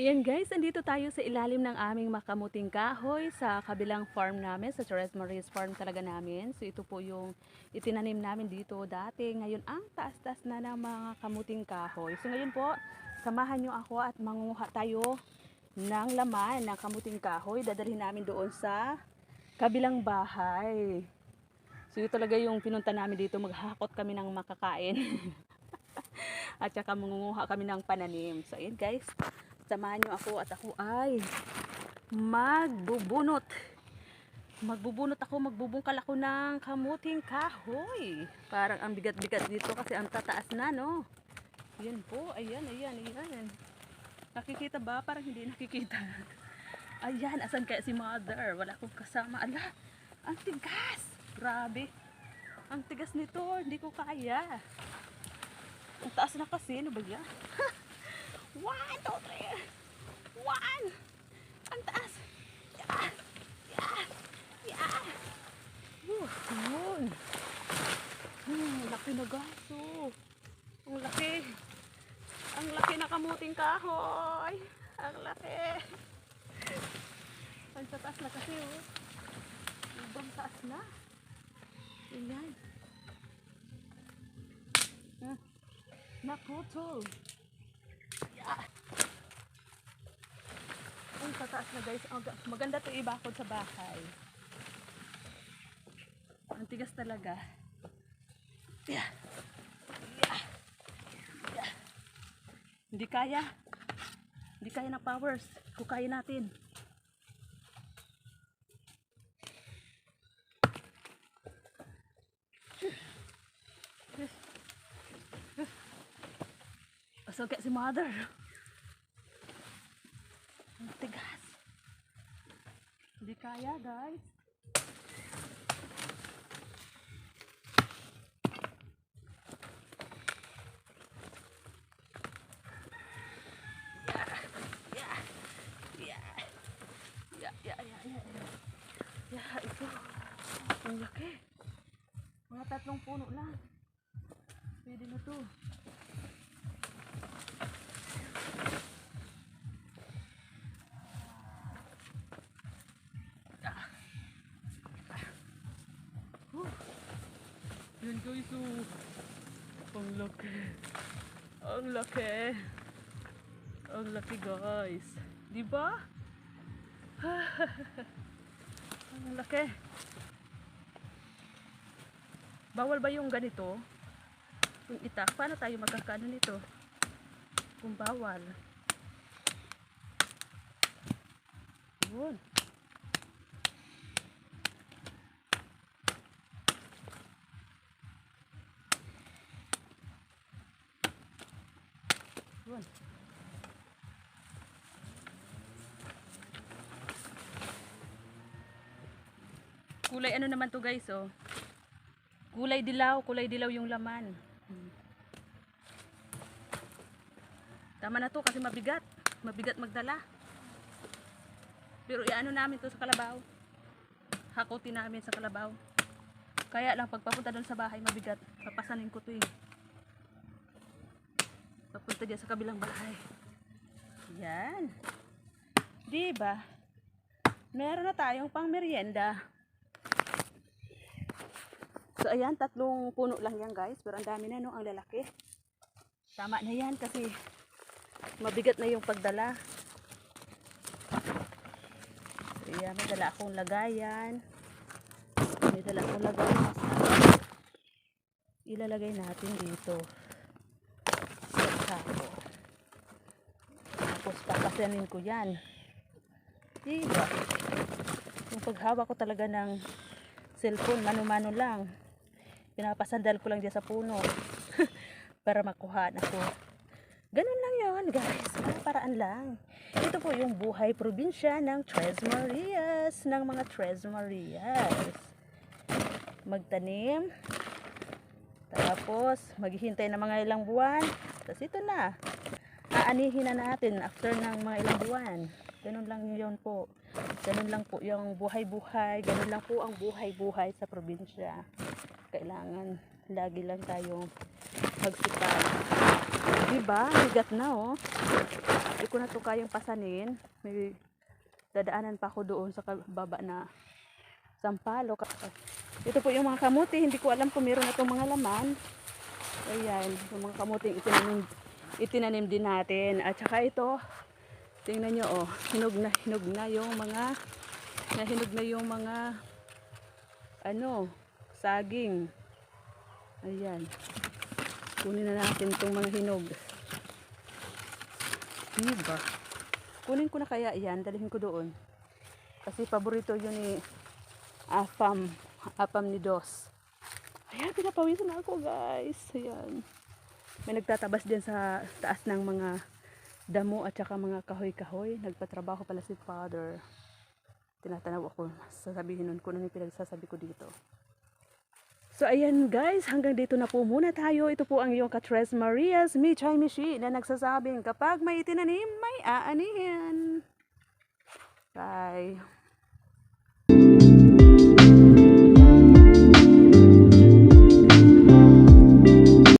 ayan guys, andito tayo sa ilalim ng aming makamuting kahoy sa kabilang farm namin, sa Torres Maris farm talaga namin. So ito po yung itinanim namin dito dati. Ngayon ang taas-taas na ng mga kamuting kahoy. So ngayon po, samahan nyo ako at manguha tayo ng laman ng kamuting kahoy. Dadalhin namin doon sa kabilang bahay. So yun talaga yung pinunta namin dito, maghakot kami ng makakain. at saka mangunguha kami ng pananim. So ayun guys, samahan nyo ako at ako ay magbubunot. Magbubunot ako, magbubungkal ako ng kamuting kahoy. Parang ang bigat-bigat dito kasi ang tataas na no. Yan po, ayan, ayan, ayan. Nakikita ba? Parang hindi nakikita. Ayan, asan kaya si mother? Wala akong kasama. Ala, ang tigas. Grabe. Ang tigas nito, hindi ko kaya. Ang taas na kasi, ano ba yan? One, two, three. One. Ang taas. Yeah. Yeah. Yeah. Uh, yun. Hmm, laki na guys. Oh. Ang laki. Ang laki na kamuting kahoy. Ang laki. Ang taas na kasi oh. Ibang taas na. Ayan. Ah, Naputol. Yeah. Ang tataas na guys. Maganda to ibakod sa bahay. Ang tigas talaga. Yeah. Hindi kaya. Hindi kaya ng powers. Kung kaya natin. So, kaya si mother. Ang tigas. Hindi kaya, guys. Yeah. Yeah. Yeah, yeah, yeah, yeah. Yeah, ito. Ang laki. Mga tatlong puno lang. Pwede na to. Yun guys, oh. Ang laki. Ang laki. Ang laki guys. Di ba? Ang laki. Bawal ba yung ganito? Yung itak? Paano tayo magkakano nito? Kung bawal. Yun. Yun. Kulay ano naman to guys oh. Kulay dilaw, kulay dilaw yung laman. Hmm. Tama na to kasi mabigat. Mabigat magdala. Pero iano namin to sa kalabaw. Hakutin namin sa kalabaw. Kaya lang pagpapunta doon sa bahay mabigat. Papasanin ko to eh. Papunta dyan sa kabilang bahay. Yan. Di ba? Meron na tayong pang merienda. So ayan, tatlong puno lang yan guys. Pero ang dami na no, ang lalaki. Tama na yan kasi mabigat na yung pagdala. So ayan, may dala akong lagayan. May dala akong lagayan. Ilalagay natin dito Tapos papasanin ko yan. Diba? Yung paghawak ko talaga ng cellphone, mano-mano lang. Pinapasandal ko lang dyan sa puno. para makuha ako. Ganun lang yon guys. Parang paraan lang. Ito po yung buhay probinsya ng Tres Marias. Ng mga Tres Marias. Magtanim. Tapos, maghihintay ng mga ilang buwan. Tapos ito na. Aanihin na natin after ng mga ilang buwan. Ganun lang yun po. Ganun lang po yung buhay-buhay. Ganun lang po ang buhay-buhay sa probinsya. Kailangan lagi lang tayong magsikap. Diba? Bigat na oh. Hindi ko na to kayang pasanin. May dadaanan pa ako doon sa baba na sampalo. Ito po yung mga kamuti. Hindi ko alam kung meron na itong mga laman. Ayan. Yung mga kamuting itinanim, itinanim din natin. At saka ito, tingnan nyo oh. Hinog na hinog na yung mga nahinog na yung mga ano, saging. Ayan. Kunin na natin itong mga hinog. Diba? Kunin ko na kaya yan. Dalhin ko doon. Kasi paborito yun ni Afam. Afam ni Dos. Ayan, pinapawisan na ako guys. Ayan. May nagtatabas din sa taas ng mga damo at saka mga kahoy-kahoy. Nagpatrabaho pala si father. Tinatanaw ako. Sasabihin nun ko na yung pinagsasabi ko dito. So ayan guys, hanggang dito na po muna tayo. Ito po ang iyong Katres Marias Michay Mishi na nagsasabing kapag may itinanim, may aanihin. Bye.